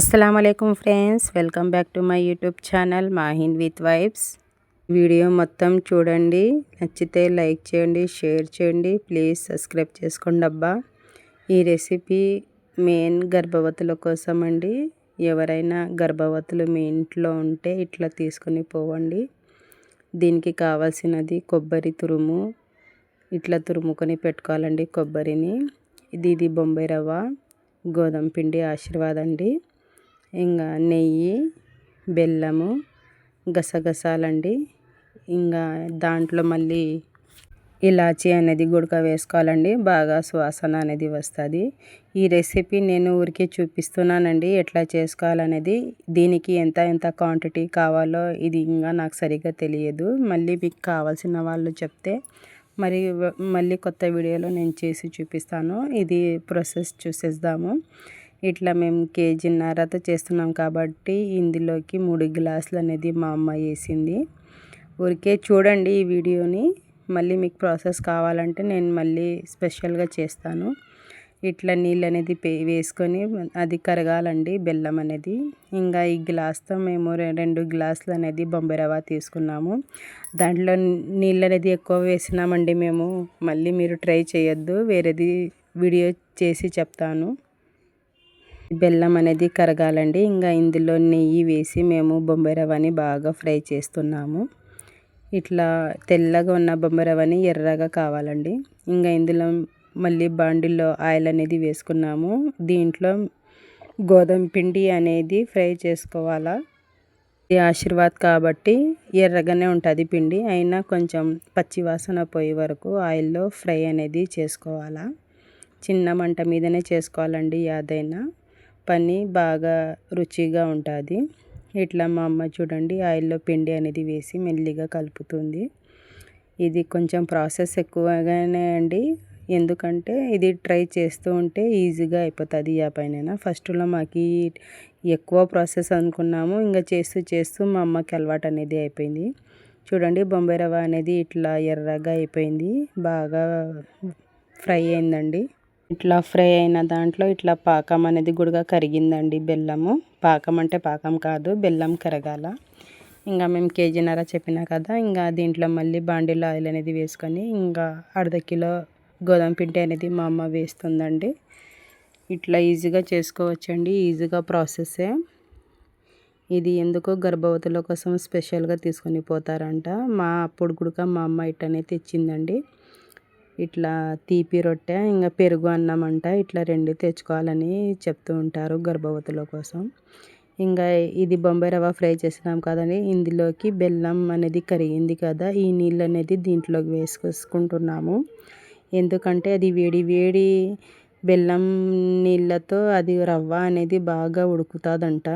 అస్సలం అయికం friends welcome back to my YouTube channel Mahin with vibes video మొత్తం చూడండి. నచ్చితే లైక్ చేయండి షేర్ చేయండి. ప్లీజ్ సబ్స్క్రైబ్ చేసుకోండి అబ్బా. ఈ రెసిపీ మెయిన్ గర్భవతుల కోసం అండి. ఎవరైనా గర్భవతులు మీ ఇంట్లో ఉంటే ఇట్లా తీసుకొని పోవండి. దీనికి కావాల్సినది కొబ్బరి తురుము. ఇట్లా తురుముకొని పెట్టుకోవాలండి కొబ్బరిని. ఇది ఇది బొంబాయి రవ్వ. గోధుమ పిండి ఆశీర్వాద్ అండి ఇంకా నెయ్యి బెల్లము గసగసాలండి. ఇంకా దాంట్లో మళ్ళీ ఇలాచీ అనేది గుడక వేసుకోవాలండి. బాగా సువాసన అనేది వస్తుంది. ఈ రెసిపీ నేను ఊరికే చూపిస్తున్నానండి. ఎట్లా చేసుకోవాలనేది. దీనికి ఎంత ఎంత క్వాంటిటీ కావాలో ఇది ఇంకా నాకు సరిగ్గా తెలియదు. మళ్ళీ మీకు కావాల్సిన వాళ్ళు చెప్తే మరి మళ్ళీ కొత్త వీడియోలో నేను చేసి చూపిస్తాను. ఇది ప్రాసెస్ చూసేద్దాము. ఇట్లా మేము కేజీన్నరతో చేస్తున్నాం కాబట్టి ఇందులోకి మూడు గ్లాసులు అనేది మా అమ్మ వేసింది. ఊరికే చూడండి ఈ వీడియోని. మళ్ళీ మీకు ప్రాసెస్ కావాలంటే నేను మళ్ళీ స్పెషల్గా చేస్తాను. ఇట్లా నీళ్ళు అనేది వేసుకొని అది కరగాలండి బెల్లం అనేది. ఇంకా ఈ గ్లాస్తో మేము రెండు గ్లాసులు అనేది బొంబాయి రవ్వ తీసుకున్నాము. దాంట్లో నీళ్ళు అనేది ఎక్కువ వేసినామండి మేము. మళ్ళీ మీరు ట్రై చేయొద్దు. వేరేది వీడియో చేసి చెప్తాను. బెల్లం అనేది కరగాలండి. ఇంకా ఇందులో నెయ్యి వేసి మేము బొంబాయి రవ్వని బాగా ఫ్రై చేస్తున్నాము. ఇట్లా తెల్లగా ఉన్న బొంబాయి రవ్వని ఎర్రగా కావాలండి. ఇంకా ఇందులో మళ్ళీ బాండిల్లో ఆయిల్ అనేది వేసుకున్నాము. దీంట్లో గోధుమ పిండి అనేది ఫ్రై చేసుకోవాలా? ఇది ఆశీర్వాద్ కాబట్టి ఎర్రగానే ఉంటుంది పిండి. అయినా కొంచెం పచ్చి వాసన పోయే వరకు ఆయిల్లో ఫ్రై అనేది చేసుకోవాలా? చిన్న మంట మీదనే చేసుకోవాలండి యాదైనా. పని బాగా రుచిగా ఉంటుంది. ఇట్లా మా అమ్మ చూడండి ఆయిల్లో పిండి అనేది వేసి మెల్లిగా కలుపుతుంది. ఇది కొంచెం ప్రాసెస్ ఎక్కువగానే అండి. ఎందుకంటే ఇది ట్రై చేస్తూ ఉంటే ఈజీగా అయిపోతుంది ఆ పైన ఫస్ట్లో మాకు ఎక్కువ ప్రాసెస్ అనుకున్నాము. ఇంకా చేస్తూ చేస్తూ మా అమ్మకి అలవాటు అనేది అయిపోయింది. చూడండి బొంబాయి రవ్వ అనేది ఇట్లా ఎర్రగా అయిపోయింది. బాగా ఫ్రై అయిందండి. ఇట్లా ఫ్రై అయిన దాంట్లో ఇట్లా పాకం అనేది కూడా కరిగిందండి బెల్లము. పాకం అంటే పాకం కాదు బెల్లం కరగాల. ఇంకా మేము కేజీన్నర చెప్పినా కదా ఇంకా దీంట్లో మళ్ళీ బాండీలో ఆయిల్ అనేది వేసుకొని ఇంకా అర్ధ కిలో గోధుమ పిండి అనేది మా అమ్మ వేస్తుందండి. ఇట్లా ఈజీగా చేసుకోవచ్చండి ఈజీగా ప్రాసెసే. ఇది ఎందుకో గర్భవతుల కోసం స్పెషల్గా తీసుకొని పోతారంట. మా అప్పుడు కూడా మా అమ్మ ఇట్టనే తెచ్చిందండి. ఇట్లా తీపి రొట్టె ఇంకా పెరుగు అన్నం అంట ఇట్లా రెండు తెచ్చుకోవాలని చెప్తూ ఉంటారు గర్భవతుల కోసం. ఇంకా ఇది బొంబాయి రవ్వ ఫ్రై చేసినాం కదండి ఇందులోకి బెల్లం అనేది కరిగింది కదా ఈ నీళ్ళు అనేది దీంట్లోకి వేసుకొసుకుంటున్నాము. ఎందుకంటే అది వేడి వేడి బెల్లం నీళ్ళతో అది రవ్వ అనేది బాగా ఉడుకుతుందంట.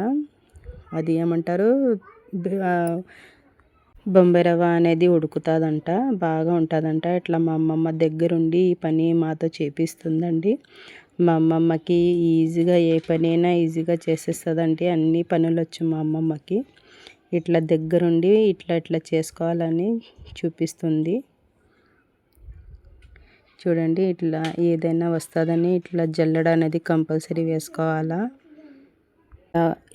అది ఏమంటారు? బొంబాయి రవ్వ అనేది ఉడుకుతుందంట బాగా ఉంటుందంట. ఇట్లా మా అమ్మమ్మ దగ్గరుండి ఈ పని మాతో చేపిస్తుందండి. మా అమ్మమ్మకి ఈజీగా ఏ పనైనా ఈజీగా చేసేస్తుందండి. అన్ని పనులు వచ్చు మా అమ్మమ్మకి. ఇట్లా దగ్గరుండి ఇట్లా ఇట్లా చేసుకోవాలని చూపిస్తుంది. చూడండి ఇట్లా ఏదైనా వస్తుందని ఇట్లా జల్లడ అనేది కంపల్సరీ వేసుకోవాలా?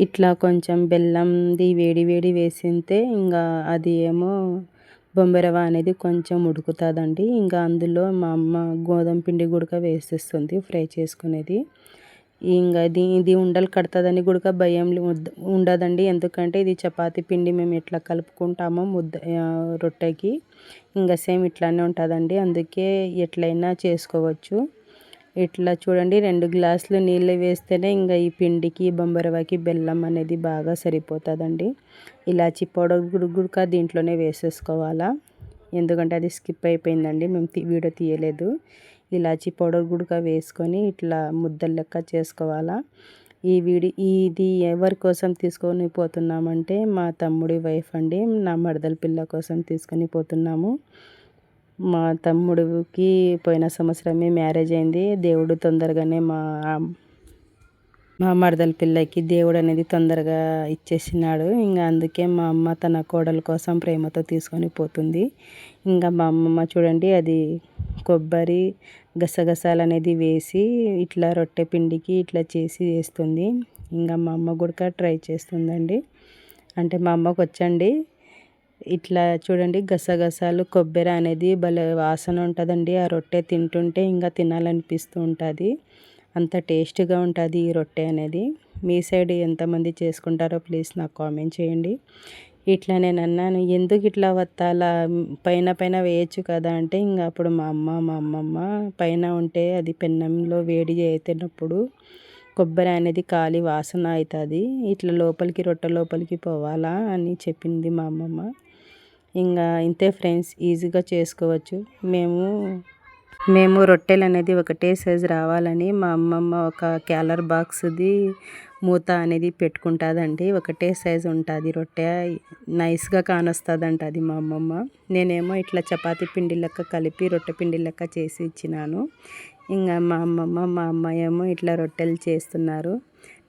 ఇట్లా కొంచెం బెల్లంది వేడి వేడి వేసింతే ఇంకా అది ఏమో బొంబెరవ అనేది కొంచెం ఉడుకుతుందండి. ఇంకా అందులో మా అమ్మ గోధుమ పిండి గుడక వేసేస్తుంది ఫ్రై చేసుకునేది. ఇంకా ఇది ఇది ఉండలు కడుతుందని గుడక భయం ఉండదండి. ఎందుకంటే ఇది చపాతీ పిండి మేము ఎట్లా కలుపుకుంటామో ముద్ద రొట్టెకి. ఇంకా సేమ్ ఇట్లానే ఉంటుందండి. అందుకే ఎట్లయినా చేసుకోవచ్చు. ఇట్లా చూడండి రెండు గ్లాసులు నీళ్ళు వేస్తేనే ఇంకా ఈ పిండికి బొంబరవాకి బెల్లం అనేది బాగా సరిపోతుందండి. ఇలాచి పౌడర్ గుడుగుడుక దీంట్లోనే వేసేసుకోవాలా. ఎందుకంటే అది స్కిప్ అయిపోయిందండి మేము వీడియో తీయలేదు. ఇలాచి పౌడర్ గుడుక వేసుకొని ఇట్లా ముద్దలు లెక్క చేసుకోవాలా. ఈ వీడి ఇది ఎవరి కోసం తీసుకొని పోతున్నామంటే మా తమ్ముడి వైఫ్ అండి నా మడదల పిల్ల కోసం తీసుకొని పోతున్నాము. మా తమ్ముడికి పోయిన సంవత్సరమే మ్యారేజ్ అయింది. దేవుడు తొందరగానే మా మా మరదల పిల్లకి దేవుడు అనేది తొందరగా ఇచ్చేసినాడు. ఇంకా అందుకే మా అమ్మ తన కోడల కోసం ప్రేమతో తీసుకొని పోతుంది. ఇంకా మా అమ్మమ్మ చూడండి అది కొబ్బరి గసగసాలు అనేది వేసి ఇట్లా రొట్టె పిండికి ఇట్లా చేసి వేస్తుంది. ఇంకా మా అమ్మ కూడా ట్రై చేస్తుందండి. అంటే మా అమ్మకు వచ్చండి. ఇట్లా చూడండి గసగసాలు కొబ్బరి అనేది భలే వాసన ఉంటుందండి. ఆ రొట్టె తింటుంటే ఇంకా తినాలనిపిస్తూ ఉంటుంది. అంత టేస్ట్గా ఉంటుంది ఈ రొట్టె అనేది. మీ సైడ్ ఎంతమంది చేసుకుంటారో ప్లీజ్ నాకు కామెంట్ చేయండి. ఇట్లా నేను అన్నాను ఎందుకు ఇట్లా వత్తాలా? పైన పైన వేయచ్చు కదా అంటే ఇంకా అప్పుడు మా అమ్మ మా అమ్మమ్మ పైన ఉంటే అది పెన్నంలో వేడి చేతినప్పుడు కొబ్బరి అనేది కాలి వాసన అవుతుంది ఇట్లా లోపలికి రొట్టె లోపలికి పోవాలా అని చెప్పింది మా అమ్మమ్మ. ఇంకా ఇంతే ఫ్రెండ్స్ ఈజీగా చేసుకోవచ్చు. మేము మేము రొట్టెలు అనేది ఒకటే సైజు రావాలని మా అమ్మమ్మ ఒక క్యాలర్ బాక్స్ది మూత అనేది పెట్టుకుంటుందండి. ఒకటే సైజు ఉంటుంది రొట్టె. నైస్గా కానొస్తుందంట అది మా అమ్మమ్మ. నేనేమో ఇట్లా చపాతి పిండి లెక్క కలిపి రొట్టె పిండి లెక్క చేసి ఇచ్చినాను. ఇంకా మా అమ్మమ్మ మా అమ్మాయేమో ఇట్లా రొట్టెలు చేస్తున్నారు.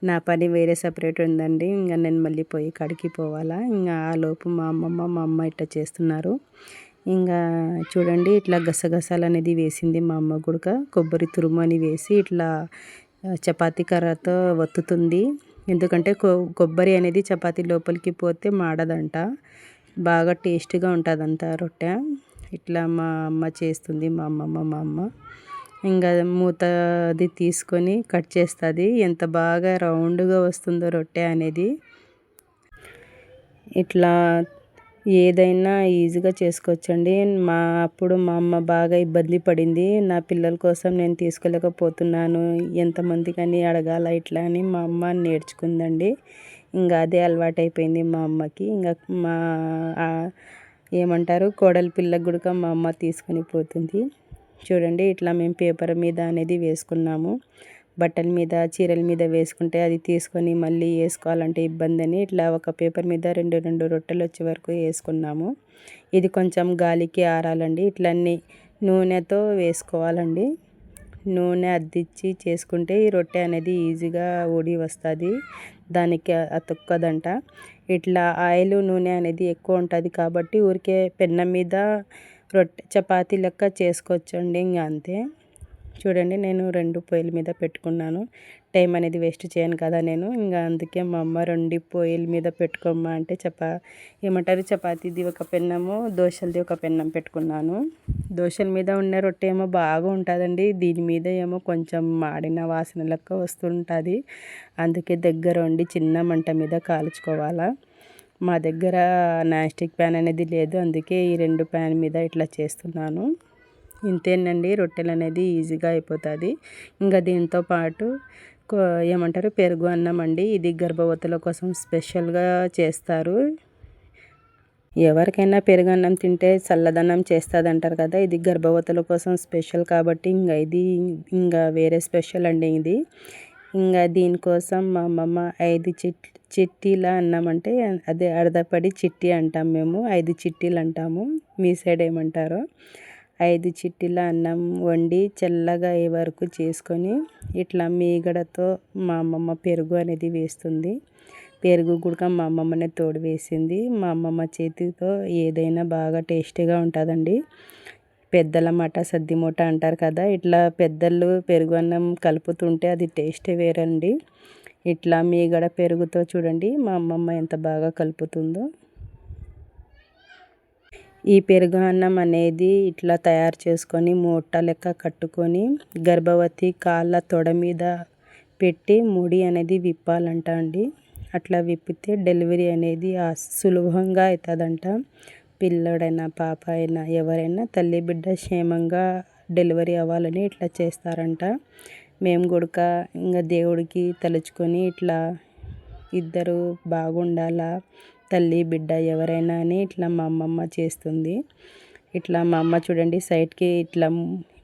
నా పని వేరే సపరేట్ ఉందండి. ఇంకా నేను మళ్ళీ పోయి కడికి పోవాలా? ఇంకా ఆ లోపు మా అమ్మమ్మ మా అమ్మ ఇట్లా చేస్తున్నారు. ఇంకా చూడండి ఇట్లా గసగసాలు అనేది వేసింది మా అమ్మ గుడక. కొబ్బరి తురుము అని వేసి ఇట్లా చపాతీ కర్రతో వత్తుతుంది ఎందుకంటే కొబ్బరి అనేది చపాతీ లోపలికి పోతే మాడదంట. బాగా టేస్ట్గా ఉంటుందంట రొట్టె. ఇట్లా మా అమ్మ చేస్తుంది మా అమ్మమ్మ మా అమ్మ. ఇంకా మూత అది తీసుకొని కట్ చేస్తుంది. ఎంత బాగా రౌండ్గా వస్తుందో రొట్టె అనేది. ఇట్లా ఏదైనా ఈజీగా చేసుకోవచ్చండి. మా అప్పుడు మా అమ్మ బాగా ఇబ్బంది పడింది. నా పిల్లల కోసం నేను తీసుకోలేకపోతున్నాను. ఎంతమంది కానీ అడగాల ఇట్లా అని మా అమ్మ నేర్చుకుందండి. ఇంకా అదే అలవాటైపోయింది మా అమ్మకి. ఇంకా మా ఏమంటారు? కోడలి పిల్లకి కూడా మా అమ్మ తీసుకొని పోతుంది. చూడండి ఇట్లా మేము పేపర్ మీద అనేది వేసుకున్నాము. బట్టల మీద చీరల మీద వేసుకుంటే అది తీసుకొని మళ్ళీ వేసుకోవాలంటే ఇబ్బంది అని ఇట్లా ఒక పేపర్ మీద రెండు రెండు రొట్టెలు వచ్చే వరకు వేసుకున్నాము. ఇది కొంచెం గాలికి ఆరాలండి. ఇట్లన్నీ నూనెతో వేసుకోవాలండి. నూనె అద్దిచ్చి చేసుకుంటే ఈ రొట్టె అనేది ఈజీగా ఊడి వస్తుంది. దానికి అతుక్కదంట. ఇట్లా ఆయిల్ నూనె అనేది ఎక్కువ ఉంటుంది కాబట్టి ఊరికే పెన్నం మీద రొట్టె చపాతీ లెక్క చేసుకోవచ్చండి ఇంకా అంతే. చూడండి నేను రెండు పొయ్యిల మీద పెట్టుకున్నాను. టైం అనేది వేస్ట్ చేయను కదా నేను. ఇంకా అందుకే మా అమ్మ రెండు పొయ్యిల మీద పెట్టుకోమ్మా అంటే చపా ఏమంటారు? చపాతీది ఒక పెన్నము దోశలది ఒక పెన్నం పెట్టుకున్నాను. దోశల మీద ఉన్న రొట్టె ఏమో బాగా ఉంటుందండి దీని మీద ఏమో కొంచెం మాడిన వాసన లెక్క వస్తుంటుంది. అందుకే దగ్గర ఉండి చిన్న మంట మీద కాల్చుకోవాలా. మా దగ్గర నాస్టిక్ ప్యాన్ అనేది లేదు. అందుకే ఈ రెండు ప్యాన్ మీద ఇట్లా చేస్తున్నాను. ఇంతేనండి రొట్టెలు అనేది ఈజీగా అయిపోతుంది. ఇంకా దీంతో పాటు ఏమంటారు పెరుగు అన్నం అండి. ఇది గర్భవతుల కోసం స్పెషల్గా చేస్తారు. ఎవరికైనా పెరుగు అన్నం తింటే చల్లదన్నం చేస్తుంది అంటారు కదా. ఇది గర్భవతుల కోసం స్పెషల్ కాబట్టి ఇంకా ఇది ఇంకా వేరే స్పెషల్ అండి ఇది. ఇంకా దీనికోసం మా అమ్మమ్మ ఐదు చిట్ చిట్టీలా అన్నామంటే అదే అర్ధపడి చిట్టి అంటాం మేము. ఐదు చిట్టీలు అంటాము. మీ సైడ్ ఏమంటారో? ఐదు చిట్టీల అన్నం వండి చల్లగా అయ్యే వరకు చేసుకొని ఇట్లా మీగడతో మా అమ్మమ్మ పెరుగు అనేది వేస్తుంది. పెరుగు కూడా మా అమ్మమ్మనే తోడు వేసింది. మా అమ్మమ్మ చేతితో ఏదైనా బాగా టేస్టీగా ఉంటుందండి. పెద్దల మట సద్ది మూట అంటారు కదా. ఇట్లా పెద్దలు పెరుగు అన్నం కలుపుతుంటే అది టేస్టే వేరండి. ఇట్లా మీగడ పెరుగుతో చూడండి మా అమ్మమ్మ ఎంత బాగా కలుపుతుందో. ఈ పెరుగు అన్నం అనేది ఇట్లా తయారు చేసుకొని మూట లెక్క కట్టుకొని గర్భవతి కాళ్ళ తొడ మీద పెట్టి ముడి అనేది విప్పాలంట అండి. అట్లా విప్పితే డెలివరీ అనేది సులభంగా అవుతుందంట. పిల్లడైనా పాప అయినా ఎవరైనా తల్లి బిడ్డ క్షేమంగా డెలివరీ అవ్వాలని ఇట్లా చేస్తారంట. మేము గుడక ఇంకా దేవుడికి తలుచుకొని ఇట్లా ఇద్దరు బాగుండాలా? తల్లి బిడ్డ ఎవరైనా అని ఇట్లా మా అమ్మమ్మ చేస్తుంది. ఇట్లా మా అమ్మ చూడండి సైడ్కి ఇట్లా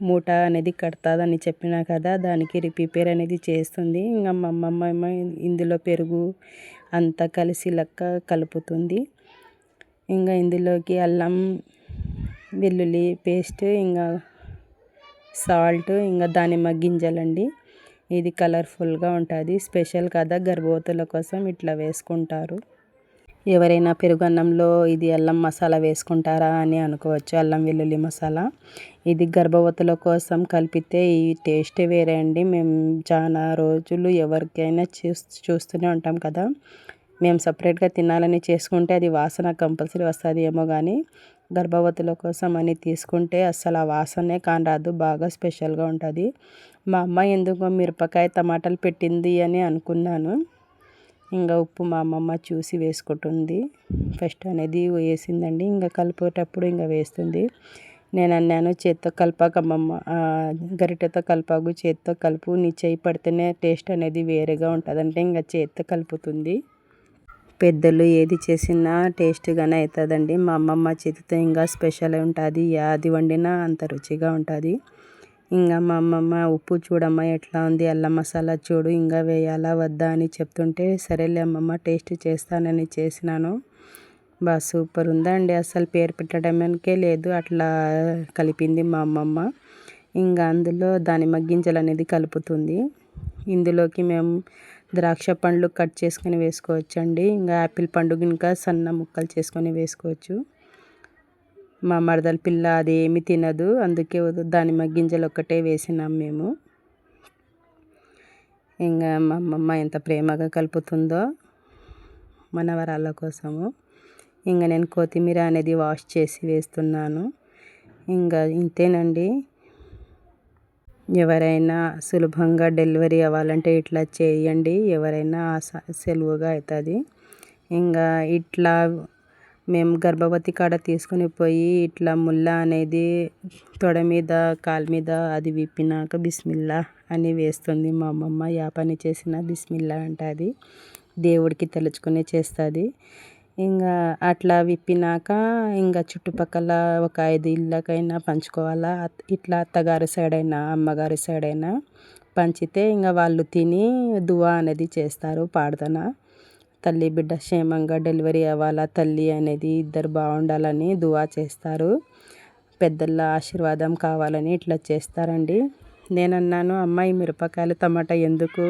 మూట అనేది కడతాదని చెప్పినా కదా దానికి రిపేర్ అనేది చేస్తుంది. ఇంకా మా అమ్మమ్మ ఇందులో పెరుగు అంతా కలిసి లెక్క కలుపుతుంది. ఇంకా ఇందులోకి అల్లం వెల్లుల్లి పేస్ట్ ఇంకా సాల్ట్ ఇంకా దానిమ్మ గింజలండి. ఇది కలర్ఫుల్గా ఉంటుంది. స్పెషల్ కదా గర్భవతుల కోసం ఇట్లా వేసుకుంటారు. ఎవరైనా పెరుగన్నంలో ఇది అల్లం మసాలా వేసుకుంటారా అని అనుకోవచ్చు అల్లం వెల్లుల్లి మసాలా. ఇది గర్భవతుల కోసం కలిపితే ఈ టేస్ట్ వేరే అండి. మేము చాలా రోజులు ఎవరికైనా చూ చూస్తూనే ఉంటాం కదా. మేము సపరేట్గా తినాలని చేసుకుంటే అది వాసన కంపల్సరీ వస్తుంది ఏమో కానీ గర్భవతుల కోసం అని తీసుకుంటే అస్సలు ఆ వాసనే కానరాదు బాగా స్పెషల్గా ఉంటుంది. మా అమ్మ ఎందుకో మిరపకాయ టమాటాలు పెట్టింది అని అనుకున్నాను. ఇంకా ఉప్పు మా అమ్మమ్మ చూసి వేసుకుంటుంది. ఫస్ట్ అనేది వేసిందండి ఇంకా కలిపేటప్పుడు ఇంకా వేస్తుంది. నేను అన్నాను చేత్తో కలపాకమ్మమ్మ గరిటెతో కలపాకు చేత్తో కలుపు నీ చేయి పడితేనే టేస్ట్ అనేది వేరేగా ఉంటుంది అంటే ఇంకా చేత్తో కలుపుతుంది. పెద్దలు ఏది చేసినా టేస్ట్గానే అవుతుందండి మా అమ్మమ్మ చేతితో ఇంకా స్పెషల్ ఉంటుంది. అది వండినా అంత రుచిగా ఉంటుంది. ఇంకా మా అమ్మమ్మ ఉప్పు చూడమ్మా ఎట్లా ఉంది? అల్లం మసాలా చూడు ఇంకా వేయాలా? వద్దా? అని చెప్తుంటే సరేలే అమ్మమ్మ టేస్ట్ చేస్తానని చేసినాను. బాగా సూపర్ ఉందండి అసలు పేరు పెట్టడానికే లేదు. అట్లా కలిపింది మా అమ్మమ్మ. ఇంకా అందులో దానిమ్మ గింజలు అనేది కలుపుతుంది. ఇందులోకి మేము ద్రాక్ష పండ్లు కట్ చేసుకొని వేసుకోవచ్చండి. ఇంకా యాపిల్ పండు ఇంకా సన్న ముక్కలు చేసుకొని వేసుకోవచ్చు. మా మరదల పిల్ల అది ఏమి తినదు. అందుకే దానిమ్మ గింజలు ఒక్కటే వేసినాం మేము. ఇంకా మా అమ్మమ్మ ఎంత ప్రేమగా కలుపుతుందో మనవరాళ్ళ కోసము. ఇంకా నేను కొత్తిమీర అనేది వాష్ చేసి వేస్తున్నాను. ఇంకా ఇంతేనండి. ఎవరైనా సులభంగా డెలివరీ అవ్వాలంటే ఇట్లా చేయండి. ఎవరైనా సెలవుగా అవుతుంది ఇంకా ఇట్లా మేము గర్భవతి కాడ తీసుకొని పోయి ఇట్లా ముల్ల అనేది తొడ మీద కాలు మీద అది విప్పినాక బిస్మిల్లా అని వేస్తుంది మా అమ్మమ్మ. యా పని చేసిన బిస్మిల్లా అంటుంది. దేవుడికి తలుచుకునే చేస్తుంది. ఇంకా అట్లా విప్పినాక ఇంకా చుట్టుపక్కల ఒక ఐదు ఇళ్ళకైనా పంచుకోవాలా? ఇట్లా అత్తగారి సైడ్ అయినా అమ్మగారి సైడ్ అయినా పంచితే ఇంకా వాళ్ళు తిని దువా అనేది చేస్తారు పాడుదన. తల్లి బిడ్డ క్షేమంగా డెలివరీ అవ్వాలా? తల్లి అనేది ఇద్దరు బాగుండాలని దువా చేస్తారు. పెద్దల ఆశీర్వాదం కావాలని ఇట్లా చేస్తారండి. నేను అన్నాను అమ్మాయి మిరపకాయలు టమాటా ఎందుకు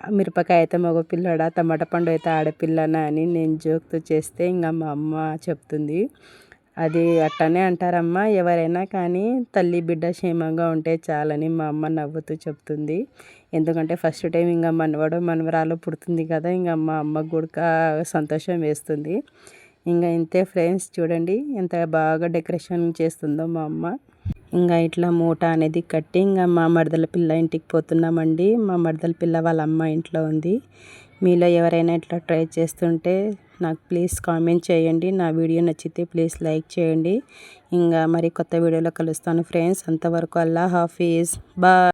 మిరపకాయ అయితే మగ పిల్లడా టమాటా పండు అయితే ఆడపిల్లనా అని నేను జోక్తో చేస్తే ఇంకా మా అమ్మ చెప్తుంది. అది అట్టనే అంటారమ్మా ఎవరైనా కానీ తల్లి బిడ్డ క్షేమంగా ఉంటే చాలని మా అమ్మ నవ్వుతూ చెప్తుంది. ఎందుకంటే ఫస్ట్ టైం ఇంకా మనవడు మనవరాలు పుడుతుంది కదా ఇంకా మా అమ్మ కూడా సంతోషం వేస్తుంది. ఇంకా ఇంతే ఫ్రెండ్స్ చూడండి ఎంత బాగా డెకరేషన్ చేస్తుందో మా అమ్మ. ఇంకా ఇట్లా మూట అనేది కట్టి ఇంకా మా మరదల పిల్ల ఇంటికి పోతున్నామండి. మా మరదల పిల్ల వాళ్ళ అమ్మ ఇంట్లో ఉంది. మీలో ఎవరైనా ఇట్లా ట్రై చేస్తుంటే నాకు ప్లీజ్ కామెంట్ చేయండి. నా వీడియో నచ్చితే ప్లీజ్ లైక్ చేయండి. ఇంకా మరి కొత్త వీడియోలో కలుస్తాను ఫ్రెండ్స్. అంతవరకు అల్లా హాఫీజ్. బాయ్.